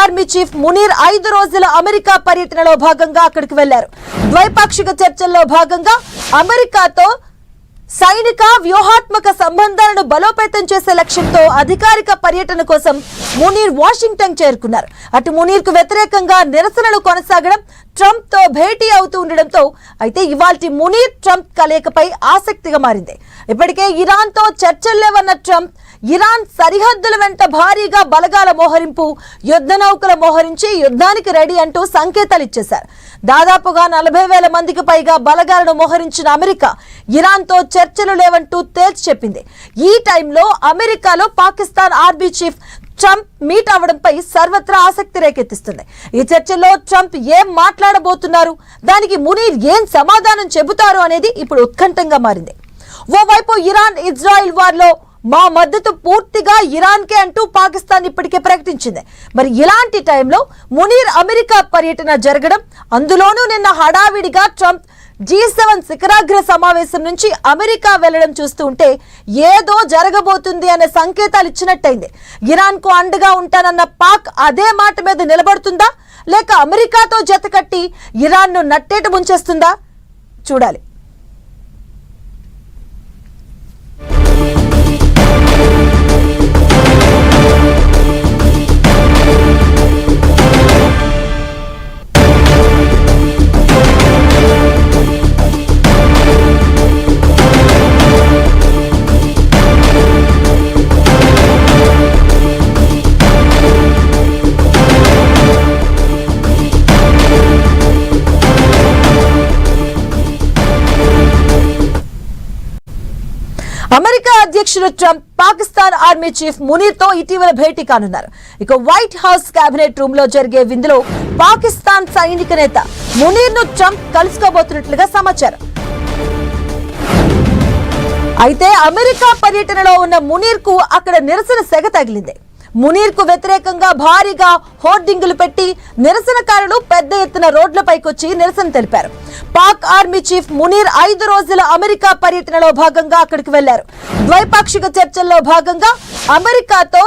Army chief Munir ఐదు రోజుల America పర్యటనలో భాగంగా అక్కడికి వెళ్ళారు. ద్వైపాక్షిక చర్చల్లో భాగంగా అమెరికాతో సైనిక వ్యూహాత్మక సంబంధాలను బలోపేతం చేసే లక్ష్యంతో అధికారిక పర్యటన కోసం మునీర్ వాషింగ్టన్ చేరుకున్నారు. అటు మునీర్కు వ్యతిరేకంగా నిరసనలు కొనసాగడం ట్రంప్తో భేటీ అవుతూ ఉండడంతో అయితే ఇవాల్టి మునీర్ ట్రంప్ కలయికపై ఆసక్తిగా మారింది. ఇప్పటికే ఇరాన్తో చర్చల్లేవన్న ట్రంప్ ఇరాన్ సరిహద్దుల వెంట భారీగా బలగాల మోహరింపు యుద్ధ నౌకల మోహరించి యుద్ధానికి రెడీ అంటూ సంకేతాలు ఇచ్చేశారు. దాదాపుగా నలభై వేల మందికి పైగా బలగాలను మోహరించిన అమెరికా ఇరాన్తో చర్చలు లేవంటూ తేల్చి చెప్పింది. ఈ టైంలో అమెరికాలో Pakistan army chief Trump meet అవడంపై సర్వత్రా ఆసక్తి రేకెత్తిస్తుంది. ఈ చర్చలో ట్రంప్ ఏం మాట్లాడబోతున్నారు? దానికి మునీర్ ఏం సమాధానం చెబుతారు అనేది ఇప్పుడు ఉత్కంఠంగా మారింది. ఓవైపు ఇరాన్ ఇజ్రాయిల్ వార్లో మా మద్దతు పూర్తిగా ఇరాన్కే అంటూ పాకిస్తాన్ ఇప్పటికే ప్రకటించింది. మరి ఇలాంటి టైంలో మునీర్ అమెరికా పర్యటన జరగడం అందులోనూ నిన్న హడావిడిగా ట్రంప్ జీ సెవెన్ శిఖరాగ్ర సమావేశం నుంచి అమెరికా వెళ్ళడం చూస్తూ ఉంటే ఏదో జరగబోతుంది అనే సంకేతాలు ఇచ్చినట్టయింది. ఇరాన్కు అండగా ఉంటానన్న పాక్ అదే మాట మీద నిలబడుతుందా? లేక అమెరికాతో జతకట్టి ఇరాన్ను నట్టేట ముంచేస్తుందా? చూడాలి. అమెరికా అధ్యక్షుడు ట్రంప్ పాకిస్తాన్ ఆర్మీ చీఫ్ మునీర్తో ఇటీవల భేటీ కానున్నారు. ఇక వైట్ హౌస్ కేబినెట్ రూమ్లో జరిగే విందులో పాకిస్తాన్ సైనిక నేత మునీర్ను ట్రంప్ కలుసుకోబోతున్నట్లుగా సమాచారం. అయితే అమెరికా పర్యటనలో ఉన్న మునీర్కు అక్కడ నిరసన సెగ తగిలింది. మునీర్కు వ్యతిరేకంగా భారీగా హోర్డింగులు పెట్టి నిరసనకారులు పెద్ద ఎత్తున రోడ్లపైకొచ్చి నిరసన తెలిపారు. పాక్ ఆర్మీ చీఫ్ మునీర్ ఐదు రోజుల అమెరికా పర్యటనలో భాగంగా అక్కడికి వెళ్ళారు. ద్వైపాక్షిక చర్చల్లో భాగంగా అమెరికాతో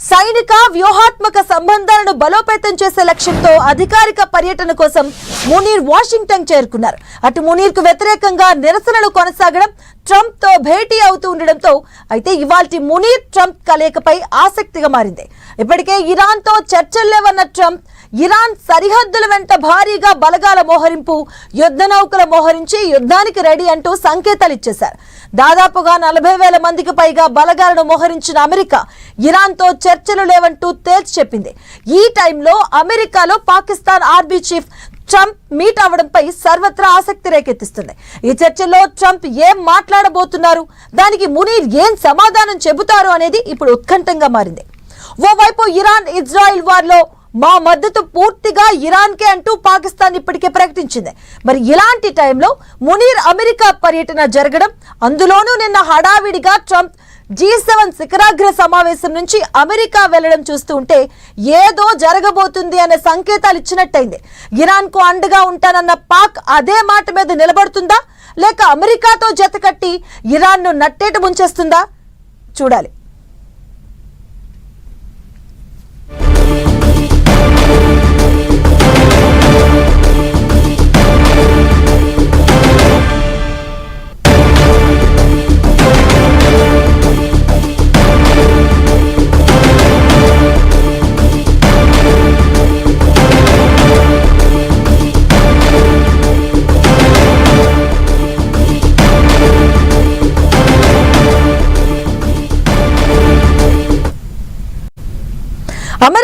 సైనిక వ్యూహాత్మక సంబంధాలను బలోపేతం చేసే లక్ష్యంతో అధికారిక పర్యటన కోసం మునీర్ వాషింగ్టన్ చేరుకున్నారు. అటు మునీర్కు వ్యతిరేకంగా నిరసనలు కొనసాగడం ట్రంప్తో భేటీ అవుతూ ఉండడంతో అయితే ఇవాల్టి మునీర్ ట్రంప్ కలయికపై ఆసక్తిగా మారింది. ఇప్పటికే ఇరాన్తో చర్చల్లేవన్న ట్రంప్ ఇరాన్ సరిహద్దుల వెంట భారీగా బలగాల మోహరింపు యుద్ధ నౌకల మోహరించి యుద్ధానికి రెడీ అంటూ సంకేతాలు ఇచ్చేశారు. దాదాపుగా నలభై వేల మందికి పైగా బలగాలను మోహరించిన అమెరికా ఇరాన్తో చర్చలు లేవంటూ తేల్చి చెప్పింది. ఈ టైంలో అమెరికాలో Pakistan army chief Trump meet అవడంపై సర్వత్రా ఆసక్తి రేకెత్తిస్తుంది. ఈ చర్చలో ట్రంప్ ఏం మాట్లాడబోతున్నారు? దానికి మునీర్ ఏం సమాధానం చెబుతారు అనేది ఇప్పుడు ఉత్కంఠంగా మారింది. ఓవైపు ఇరాన్ ఇజ్రాయిల్ వార్లో మా మద్దతు పూర్తిగా ఇరాన్కే అంటూ పాకిస్తాన్ ఇప్పటికే ప్రకటించింది. మరి ఇలాంటి టైంలో మునీర్ అమెరికా పర్యటన జరగడం అందులోనూ నిన్న హడావిడిగా ట్రంప్ జీ సెవెన్ శిఖరాగ్ర సమావేశం నుంచి అమెరికా వెళ్ళడం చూస్తూ ఉంటే ఏదో జరగబోతుంది అనే సంకేతాలు ఇచ్చినట్టయింది. ఇరాన్కు అండగా ఉంటానన్న పాక్ అదే మాట మీద నిలబడుతుందా? లేక అమెరికాతో జతకట్టి ఇరాన్ను నట్టేట ముంచేస్తుందా? చూడాలి.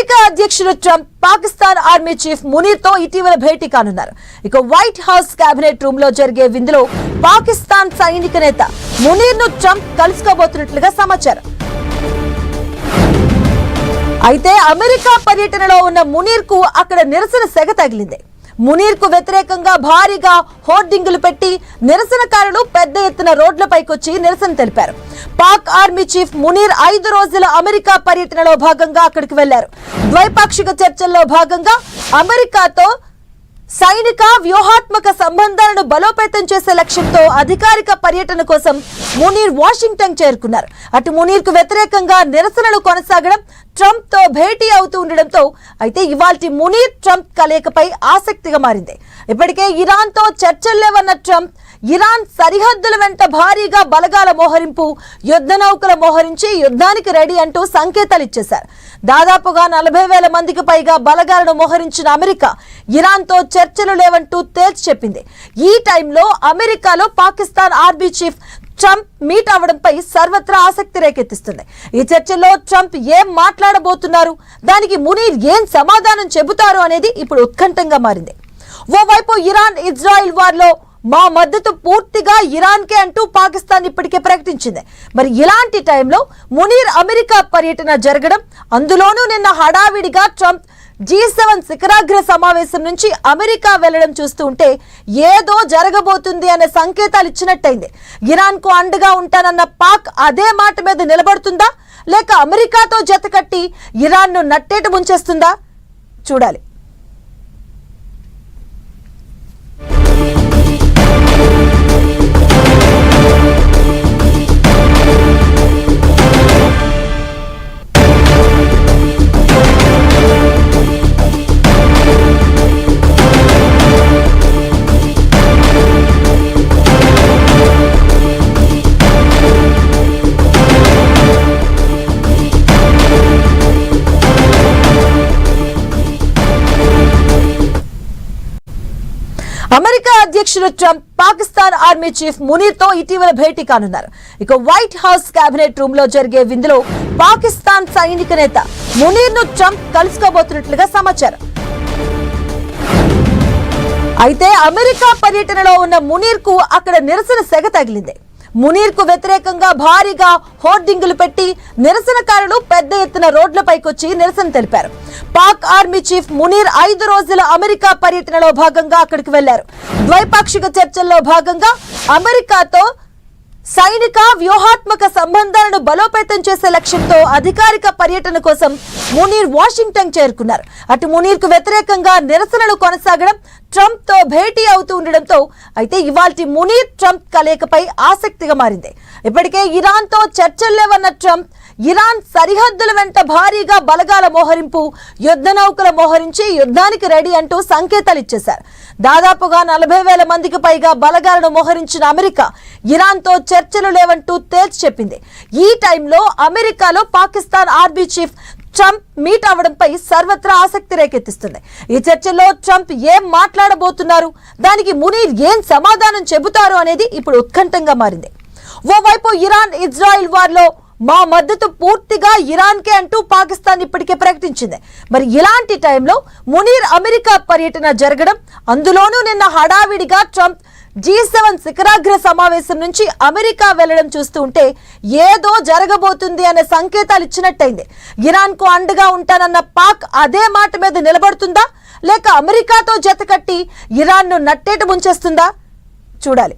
అమెరికా అధ్యక్షుడు ట్రంప్ పాకిస్తాన్ ఆర్మీ చీఫ్ మునీర్తో ఇటీవల భేటీ కానున్నారు. ఇక వైట్ హౌస్ కేబినెట్ రూమ్లో జరిగే విందులో పాకిస్తాన్ సైనిక నేత మునీర్ను ట్రంప్ కలుసుకోబోతున్నట్లుగా సమాచారం. అయితే అమెరికా పర్యటనలో ఉన్న మునీర్కు అక్కడ నిరసన సెగ తగిలింది. మునీర్కు వ్యతిరేకంగా భారీగా హోర్డింగులు పెట్టి నిరసనకారులు పెద్ద ఎత్తున రోడ్లపైకొచ్చి నిరసన తెలిపారు. పాక్ ఆర్మీ చీఫ్ మునీర్ ఐదు రోజుల అమెరికా పర్యటనలో భాగంగా అక్కడికి వెళ్ళారు. ద్వైపాక్షిక చర్చల్లో భాగంగా అమెరికాతో సైనిక వ్యూహాత్మక సంబంధాలను బలోపేతం చేసే లక్ష్యంతో అధికారిక పర్యటన కోసం మునీర్ వాషింగ్టన్ చేరుకున్నారు. అటు మునీర్కు వ్యతిరేకంగా నిరసనలు కొనసాగడం ట్రంప్తో భేటీ అవుతూ ఉండడంతో అయితే ఇవాల్టి మునీర్ ట్రంప్ కలయికపై ఆసక్తిగా మారింది. ఇప్పటికే ఇరాన్తో చర్చలు లేవన్న ట్రంప్ ఇరాన్ సరిహద్దుల వెంట భారీగా బలగాల మోహరింపు యుద్ధ నౌకల మోహరించి యుద్ధానికి రెడీ అంటూ సంకేతాలు ఇచ్చేశారు. దాదాపుగా నలభై వేల మందికి పైగా బలగాలను మోహరించిన అమెరికా ఇరాన్తో చర్చలు లేవంటూ తేల్చి చెప్పింది. ఈ టైంలో అమెరికాలో Pakistan army chief Trump meet అవడంపై సర్వత్రా ఆసక్తి రేకెత్తిస్తుంది. ఈ చర్చలో ట్రంప్ ఏం మాట్లాడబోతున్నారు? దానికి మునీర్ ఏం సమాధానం చెబుతారు అనేది ఇప్పుడు ఉత్కంఠంగా మారింది. ఓవైపు ఇరాన్ ఇజ్రాయిల్ వార్లో మా మద్దతు పూర్తిగా ఇరాన్కే అంటూ పాకిస్తాన్ ఇప్పటికే ప్రకటించింది. మరి ఇలాంటి టైంలో మునీర్ అమెరికా పర్యటన జరగడం అందులోనూ నిన్న హడావిడిగా ట్రంప్ జీ సెవెన్ శిఖరాగ్ర సమావేశం నుంచి అమెరికా వెళ్ళడం చూస్తూ ఉంటే ఏదో జరగబోతుంది అనే సంకేతాలు ఇచ్చినట్టయింది. ఇరాన్కు అండగా ఉంటానన్న పాక్ అదే మాట మీద నిలబడుతుందా? లేక అమెరికాతో జతకట్టి ఇరాన్ను నట్టేట ముంచేస్తుందా? చూడాలి. అమెరికా అధ్యక్షుడు ట్రంప్ పాకిస్తాన్ ఆర్మీ చీఫ్ మునీర్తో ఇటీవల భేటీ కానున్నారు. ఇక వైట్ హౌస్ కేబినెట్ రూమ్లో జరిగే విందులో పాకిస్తాన్ సైనిక నేత మునీర్ను ట్రంప్ కలుసుకోబోతున్నట్లుగా సమాచారం. అయితే అమెరికా పర్యటనలో ఉన్న మునీర్కు అక్కడ నిరసన సెగ తగిలింది. మునీర్కు వ్యతిరేకంగా భారీగా హోర్డింగులు పెట్టి నిరసనకారులు పెద్ద ఎత్తున రోడ్లపైకొచ్చి నిరసన తెలిపారు. పాక్ ఆర్మీ చీఫ్ మునీర్ ఐదు రోజుల అమెరికా పర్యటనలో భాగంగా అక్కడికి వెళ్ళారు. ద్వైపాక్షిక చర్చల్లో భాగంగా అమెరికాతో సైనిక వ్యూహాత్మక సంబంధాలను బలోపేతం చేసే లక్ష్యంతో అధికారిక పర్యటన కోసం మునీర్ వాషింగ్టన్ చేరుకున్నారు. అటు మునీర్కు వ్యతిరేకంగా నిరసనలు కొనసాగడం ట్రంప్తో భేటీ అవుతూ ఉండడంతో అయితే ఇవాల్టి మునీర్ ట్రంప్ కలయికపై ఆసక్తిగా మారింది. ఇప్పటికే ఇరాన్తో చర్చలు లేవన్న ట్రంప్ ఇరాన్ సరిహద్దుల వెంట భారీగా బలగాల మోహరింపు యుద్ధ నౌకల మోహరించి యుద్ధానికి రెడీ అంటూ సంకేతాలు ఇచ్చేశారు. దాదాపుగా నలభై వేల మందికి పైగా బలగాలను మోహరించిన అమెరికా ఇరాన్తో చర్చలు లేవంటూ తేల్చి చెప్పింది. ఈ టైంలో అమెరికాలో Pakistan army chief Trump meet అవడంపై సర్వత్రా ఆసక్తి రేకెత్తిస్తుంది. ఈ చర్చలో ట్రంప్ ఏం మాట్లాడబోతున్నారు? దానికి మునీర్ ఏం సమాధానం చెబుతారు అనేది ఇప్పుడు ఉత్కంఠంగా మారింది. ఓవైపు ఇరాన్ ఇజ్రాయిల్ వార్లో మా మద్దతు పూర్తిగా ఇరాన్కే అంటూ పాకిస్తాన్ ఇప్పటికే ప్రకటించింది. మరి ఇలాంటి టైంలో మునీర్ అమెరికా పర్యటన జరగడం అందులోనూ నిన్న హడావిడిగా ట్రంప్ జీ సెవెన్ శిఖరాగ్ర సమావేశం నుంచి అమెరికా వెళ్ళడం చూస్తూ ఉంటే ఏదో జరగబోతుంది అనే సంకేతాలు ఇచ్చినట్టయింది. ఇరాన్కు అండగా ఉంటానన్న పాక్ అదే మాట మీద నిలబడుతుందా? లేక అమెరికాతో జతకట్టి ఇరాన్ను నట్టేట ముంచేస్తుందా? చూడాలి.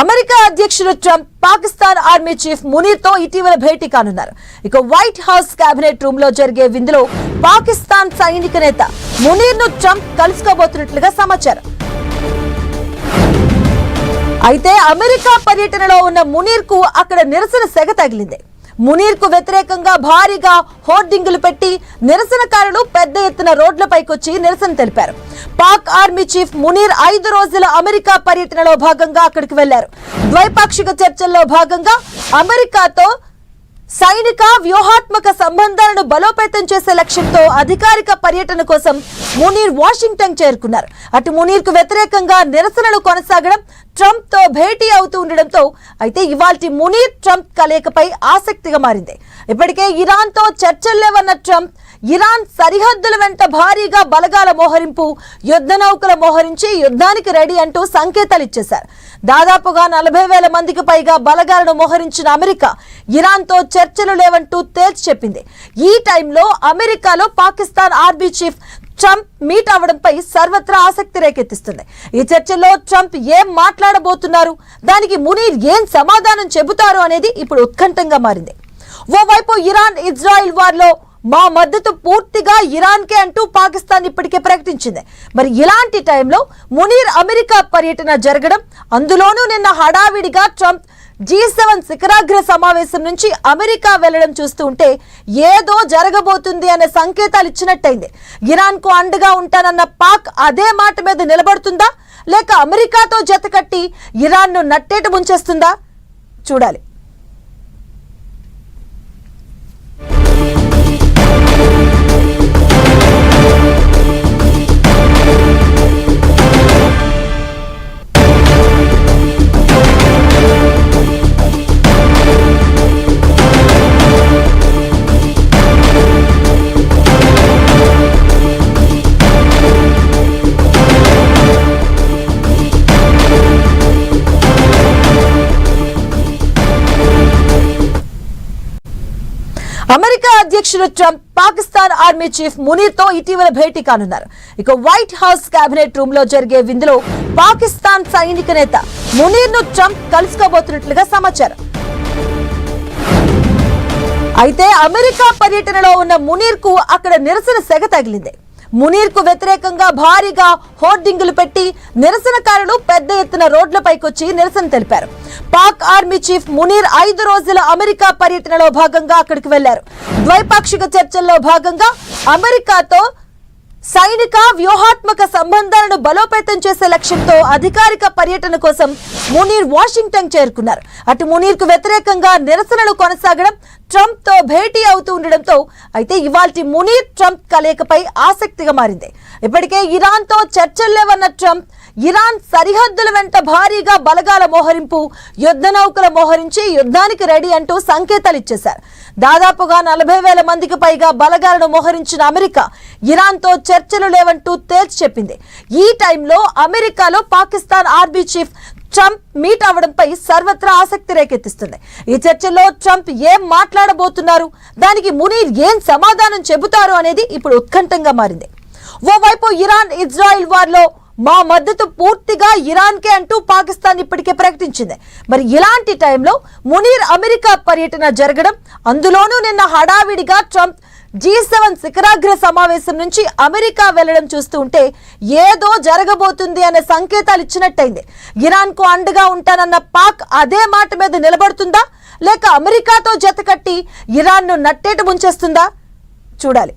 అమెరికా అధ్యక్షుడు ట్రంప్ పాకిస్తాన్ ఆర్మీ చీఫ్ మునీర్తో ఇటీవల భేటీ కానున్నారు. ఇక వైట్ హౌస్ కేబినెట్ రూమ్లో జరిగే విందులో పాకిస్తాన్ సైనిక నేత మునీర్ను ట్రంప్ కలుసుకోబోతున్నట్లుగా సమాచారం. అయితే అమెరికా పర్యటనలో ఉన్న మునీర్కు అక్కడ నిరసన సెగ తగిలింది. మునీర్కు వ్యతిరేకంగా భారీగా హోర్డింగులు పెట్టి నిరసనకారులు పెద్ద ఎత్తున రోడ్లపైకొచ్చి నిరసన తెలిపారు. పాక్ ఆర్మీ చీఫ్ మునీర్ ఐదు రోజుల అమెరికా పర్యటనలో భాగంగా అక్కడికి వెళ్ళారు. ద్వైపాక్షిక చర్చల్లో భాగంగా అమెరికాతో సైనిక వ్యూహాత్మక సంబంధాలను బలోపేతం చేసే లక్ష్యంతో అధికారిక పర్యటన కోసం మునీర్ వాషింగ్టన్ చేరుకున్నారు. అటు మునీర్కు వ్యతిరేకంగా నిరసనలు కొనసాగడం ట్రంప్తో భేటీ అవుతూ ఉండడంతో అయితే ఇవాల్టి మునీర్ ట్రంప్ కలయికపై ఆసక్తిగా మారింది. ఇప్పటికే ఇరాన్తో చర్చలు లేవన్న ట్రంప్ ఇరాన్ సరిహద్దుల వెంట భారీగా బలగాల మోహరింపు యుద్ధ నౌకల మోహరించి యుద్ధానికి రెడీ అంటూ సంకేతాలు ఇచ్చేశారు. దాదాపుగా నలభై వేల మందికి పైగా బలగాలను మోహరించిన అమెరికా ఇరాన్తో చర్చలు లేవంటూ తేల్చి చెప్పింది. ఈ టైంలో అమెరికాలో Pakistan army chief Trump meet అవడంపై సర్వత్రా ఆసక్తి రేకెత్తిస్తుంది. ఈ చర్చల్లో ట్రంప్ ఏం మాట్లాడబోతున్నారు? దానికి మునీర్ ఏం సమాధానం చెబుతారు అనేది ఇప్పుడు ఉత్కంఠంగా మారింది. ఓవైపు ఇరాన్ ఇజ్రాయిల్ వార్లో మా మద్దతు పూర్తిగా ఇరాన్కే అంటూ పాకిస్తాన్ ఇప్పటికే ప్రకటించింది. మరి ఇలాంటి టైంలో మునీర్ అమెరికా పర్యటన జరగడం అందులోనూ నిన్న హడావిడిగా ట్రంప్ జీ సెవెన్ శిఖరాగ్ర సమావేశం నుంచి అమెరికా వెళ్ళడం చూస్తూ ఉంటే ఏదో జరగబోతుంది అనే సంకేతాలు ఇచ్చినట్టయింది. ఇరాన్కు అండగా ఉంటానన్న పాక్ అదే మాట మీద నిలబడుతుందా? లేక అమెరికాతో జతకట్టి ఇరాన్ను నట్టేట ముంచేస్తుందా? చూడాలి. అధ్యక్షుడు ట్రంప్ పాకిస్తాన్ ఆర్మీ చీఫ్ మునీర్తో ఇటీవల భేటీ కానున్నారు. ఇక వైట్ హౌస్ కేబినెట్ రూమ్లో జరిగే విందులో పాకిస్తాన్ సైనిక నేత మునీర్ను ట్రంప్ కలుసుకోబోతున్నట్లుగా సమాచారం. అయితే అమెరికా పర్యటనలో ఉన్న మునీర్కు అక్కడ నిరసన సెగ తగిలింది. మునీర్కు వ్యతిరేకంగా భారీగా హోర్డింగులు పెట్టి నిరసనకారులు పెద్ద ఎత్తున రోడ్లపైకొచ్చి నిరసన తెలిపారు. పాక్ ఆర్మీ చీఫ్ మునీర్ ఐదు రోజుల అమెరికా పర్యటనలో భాగంగా అక్కడికి వెళ్ళారు. ద్వైపాక్షిక చర్చల్లో భాగంగా అమెరికాతో సైనిక వ్యూహాత్మక సంబంధాలను బలోపేతం చేసే లక్ష్యంతో అధికారిక పర్యటన కోసం మునీర్ వాషింగ్టన్ చేరుకున్నారు. అటు మునీర్కు వ్యతిరేకంగా నిరసనలు కొనసాగడం ట్రంప్తో భేటీ అవుతూ ఉండడంతో అయితే ఇవాల్టి మునీర్ ట్రంప్ కలయికపై ఆసక్తిగా మారింది. ఇప్పటికే ఇరాన్తో చర్చలు లేవన్న ట్రంప్ ఇరాన్ సరిహద్దుల వెంట భారీగా బలగాల మోహరింపు యుద్ధ నౌకల మోహరించి యుద్ధానికి రెడీ అంటూ సంకేతాలు ఇచ్చేశారు. దాదాపుగా నలభై వేల మందికి పైగా బలగాలను మోహరించిన అమెరికా ఇరాన్తో చర్చలు లేవంటూ తేల్చి చెప్పింది. ఈ టైంలో అమెరికాలో Pakistan army chief Trump meet అవడంపై సర్వత్రా ఆసక్తి రేకెత్తిస్తుంది. ఈ చర్చలో ట్రంప్ ఏం మాట్లాడబోతున్నారు? దానికి మునీర్ ఏం సమాధానం చెబుతారు అనేది ఇప్పుడు ఉత్కంఠంగా మారింది. ఓవైపు ఇరాన్ ఇజ్రాయిల్ వార్లో మా మద్దతు పూర్తిగా ఇరాన్కే అంటూ పాకిస్తాన్ ఇప్పటికే ప్రకటించింది. మరి ఇలాంటి టైంలో మునీర్ అమెరికా పర్యటన జరగడం అందులోనూ నిన్న హడావిడిగా ట్రంప్ జీ సెవెన్ శిఖరాగ్ర సమావేశం నుంచి అమెరికా వెళ్ళడం చూస్తూ ఉంటే ఏదో జరగబోతుంది అనే సంకేతాలు ఇచ్చినట్టయింది. ఇరాన్కు అండగా ఉంటానన్న పాక్ అదే మాట మీద నిలబడుతుందా? లేక అమెరికాతో జతకట్టి ఇరాన్ను నట్టేట ముంచేస్తుందా? చూడాలి.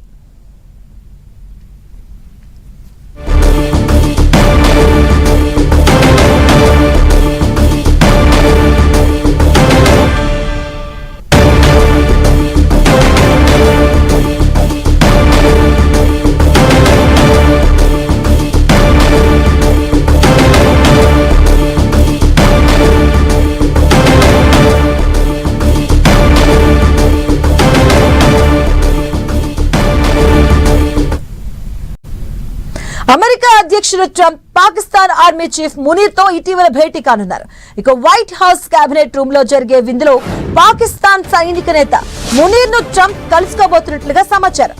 అమెరికా అధ్యక్షుడు ట్రంప్ పాకిస్తాన్ ఆర్మీ చీఫ్ మునీర్తో ఇటీవల భేటీ కానున్నారు. ఇక వైట్ హౌస్ కేబినెట్ రూమ్లో జరిగే విందులో పాకిస్తాన్ సైనిక నేత మునీర్ను ట్రంప్ కలుసుకోబోతున్నట్లుగా సమాచారం.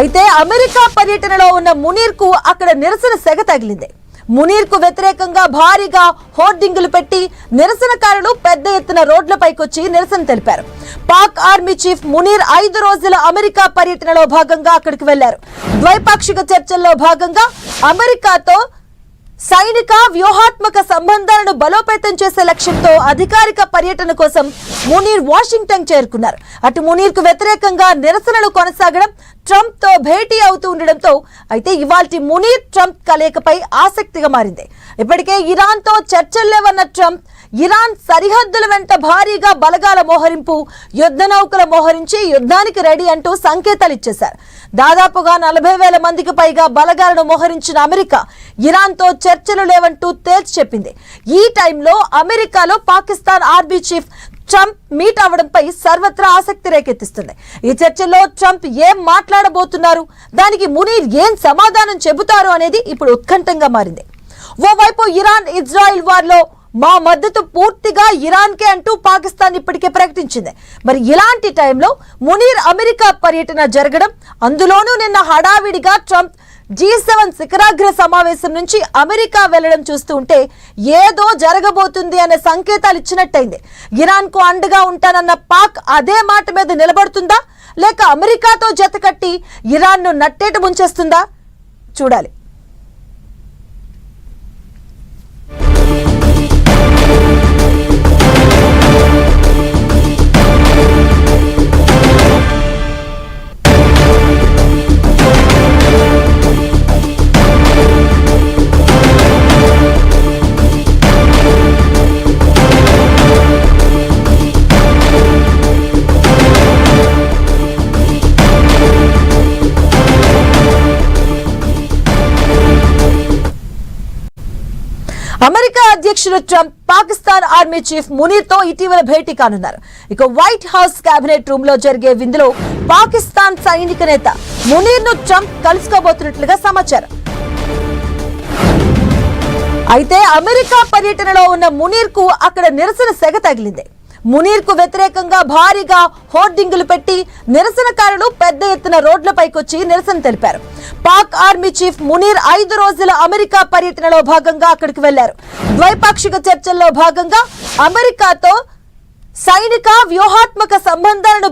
అయితే అమెరికా పర్యటనలో ఉన్న మునీర్కు అక్కడ నిరసన సెగ తగిలింది. మునీర్కు వ్యతిరేకంగా భారీగా హోర్డింగులు పెట్టి నిరసనకారులు పెద్ద ఎత్తున రోడ్లపైకొచ్చి నిరసన తెలిపారు. పాక్ ఆర్మీ చీఫ్ మునీర్ ఐదు రోజుల అమెరికా పర్యటనలో భాగంగా అక్కడికి వెళ్ళారు. ద్వైపాక్షిక చర్చల్లో భాగంగా అమెరికాతో సైనిక వ్యూహాత్మక సంబంధాలను బలోపేతం చేసే లక్ష్యంతో అధికారిక పర్యటన కోసం మునీర్ వాషింగ్టన్ చేరుకున్నారు. అటు మునీర్కు వ్యతిరేకంగా నిరసనలు కొనసాగడం ట్రంప్తో భేటీ అవుతూ ఉండడంతో అయితే ఇవాల్టి మునీర్ ట్రంప్ కలయికపై ఆసక్తిగా మారింది. ఇప్పటికే ఇరాన్తో చర్చలు లేవన్న ట్రంప్ ఇరాన్ సరిహద్దుల వెంట భారీగా బలగాల మోహరింపు యుద్ధ నౌకల మోహరించి యుద్ధానికి రెడీ అంటూ సంకేతాలు ఇచ్చేశారు. దాదాపుగా నలభై వేల మందికి పైగా బలగాలను మోహరించిన అమెరికా ఇరాన్తో చర్చలు లేవంటూ తేల్చి చెప్పింది. ఈ టైంలో అమెరికాలో Pakistan army chief Trump meet అవడంపై సర్వత్రా ఆసక్తి రేకెత్తిస్తుంది. ఈ చర్చల్లో ట్రంప్ ఏం మాట్లాడబోతున్నారు? దానికి మునీర్ ఏం సమాధానం చెబుతారు అనేది ఇప్పుడు ఉత్కంఠంగా మారింది. ఓవైపు ఇరాన్ ఇజ్రాయిల్ వార్లో మా మద్దతు పూర్తిగా ఇరాన్కే అంటూ పాకిస్తాన్ ఇప్పటికే ప్రకటించింది. మరి ఇలాంటి టైంలో మునీర్ అమెరికా పర్యటన జరగడం అందులోనూ నిన్న హడావిడిగా ట్రంప్ జీ సెవెన్ శిఖరాగ్ర సమావేశం నుంచి అమెరికా వెళ్ళడం చూస్తూ ఉంటే ఏదో జరగబోతుంది అనే సంకేతాలు ఇచ్చినట్టయింది. ఇరాన్కు అండగా ఉంటానన్న పాక్ అదే మాట మీద నిలబడుతుందా? లేక అమెరికాతో జతకట్టి ఇరాన్ను నట్టేట ముంచేస్తుందా? చూడాలి. అమెరికా అధ్యక్షుడు ట్రంప్ పాకిస్తాన్ ఆర్మీ చీఫ్ మునీర్తో ఇటీవల భేటీ కానున్నారు. ఇక వైట్ హౌస్ కేబినెట్ రూమ్లో జరిగే విందులో పాకిస్తాన్ సైనిక నేత మునీర్ను ట్రంప్ కలుసుకోబోతున్నట్లుగా సమాచారం. అయితే అమెరికా పర్యటనలో ఉన్న మునీర్కు అక్కడ నిరసన సెగ తగిలింది. మునీర్కు వ్యతిరేకంగా భారీగా హోర్డింగులు పెట్టి నిరసనకారులు పెద్ద ఎత్తున రోడ్లపైకొచ్చి నిరసన తెలిపారు. పాక్ ఆర్మీ చీఫ్ మునీర్ ఐదు రోజుల అమెరికా పర్యటనలో భాగంగా అక్కడికి వెళ్ళారు. ద్వైపాక్షిక చర్చల్లో భాగంగా అమెరికాతో సైనిక వ్యూహాత్మక సంబంధాలను